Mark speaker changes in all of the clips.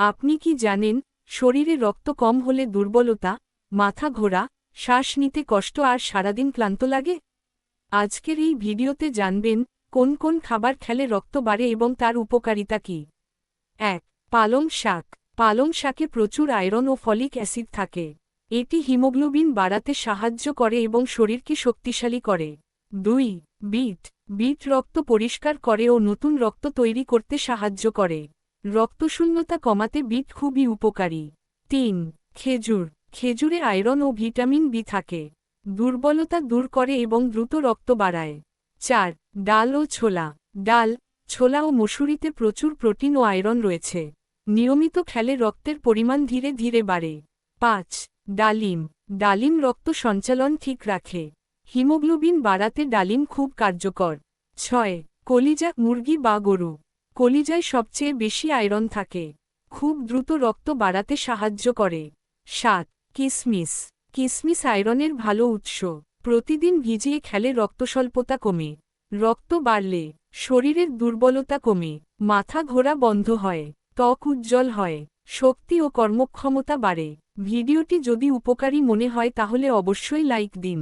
Speaker 1: আপনি কি জানেন, শরীরে রক্ত কম হলে দুর্বলতা, মাথা ঘোরা, শ্বাস নিতে কষ্ট আর সারাদিন ক্লান্ত লাগে? আজকের এই ভিডিওতে জানবেন, কোন কোন খাবার খেলে রক্ত বাড়ে এবং তার উপকারিতা কি? এক, পালং শাক। পালং শাকে প্রচুর আয়রন ও ফলিক অ্যাসিড থাকে। এটি হিমোগ্লোবিন বাড়াতে সাহায্য করে এবং শরীরকে শক্তিশালী করে। দুই, বিট। বিট রক্ত পরিষ্কার করে ও নতুন রক্ত তৈরি করতে সাহায্য করে। রক্তশূন্যতা কমাতে বিট খুবই উপকারী। তিন, খেজুর। খেজুরে আয়রন ও ভিটামিন বি থাকে। দুর্বলতা দূর করে এবং দ্রুত রক্ত বাড়ায়। চার, ডাল ও ছোলা। ডাল, ছোলা ও মসুরিতে প্রচুর প্রোটিন ও আয়রন রয়েছে। নিয়মিত খেলে রক্তের পরিমাণ ধীরে ধীরে বাড়ে। পাঁচ, ডালিম। ডালিম রক্ত সঞ্চালন ঠিক রাখে। হিমোগ্লোবিন বাড়াতে ডালিম খুব কার্যকর। ছয়, কলিজা, মুরগি বা গরু। কলিজায় সবচেয়ে বেশি আয়রন থাকে। খুব দ্রুত রক্ত বাড়াতে সাহায্য করে। সাত, কিসমিস। কিসমিস আয়রনের ভালো উৎস। প্রতিদিন ভিজিয়ে খেলে রক্তস্বল্পতা কমে। রক্ত বাড়লে শরীরের দুর্বলতা কমে। মাথা ঘোরা বন্ধ হয়। ত্বক উজ্জ্বল হয়। শক্তি ও কর্মক্ষমতা বাড়ে। ভিডিওটি যদি উপকারী মনে হয় তাহলে অবশ্যই লাইক দিন।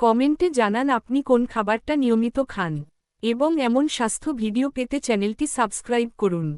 Speaker 1: কমেন্টে জানান আপনি কোন খাবারটা নিয়মিত খান। এবং এমন স্বাস্থ্য ভিডিও পেতে চ্যানেলটি সাবস্ক্রাইব করুন।